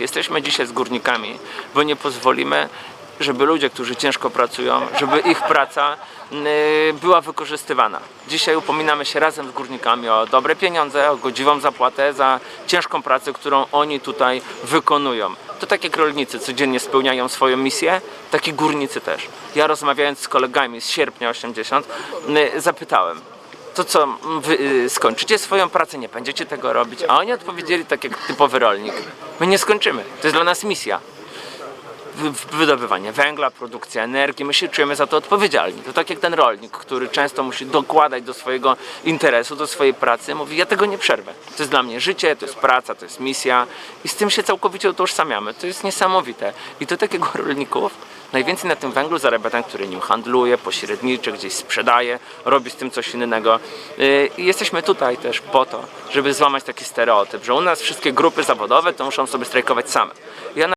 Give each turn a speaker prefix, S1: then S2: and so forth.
S1: jesteśmy dzisiaj z górnikami, bo nie pozwolimy, żeby ludzie, którzy ciężko pracują, żeby ich praca była wykorzystywana. Dzisiaj upominamy się razem z górnikami o dobre pieniądze, o godziwą zapłatę za ciężką pracę, którą oni tutaj wykonują. To tak jak rolnicy codziennie spełniają swoją misję, tak i górnicy też. Ja rozmawiając z kolegami z sierpnia 80 y, zapytałem, to co, wy y, skończycie swoją pracę, nie będziecie tego robić? A oni odpowiedzieli tak jak typowy rolnik. My nie skończymy, to jest dla nas misja. Wy- Wydobywanie węgla, produkcja energii, my się czujemy za to odpowiedzialni. To tak jak ten rolnik, który często musi dokładać do swojego interesu, do swojej pracy, mówi, ja tego nie przerwę. To jest dla mnie życie, to jest praca, to jest misja i z tym się całkowicie utożsamiamy. To jest niesamowite. I to takiego rolników najwięcej na tym węglu zarabia ten, który nim handluje, pośredniczy, gdzieś sprzedaje, robi z tym coś innego. Yy, I jesteśmy tutaj też po to, żeby złamać taki stereotyp, że u nas wszystkie grupy zawodowe to muszą sobie strajkować same. Ja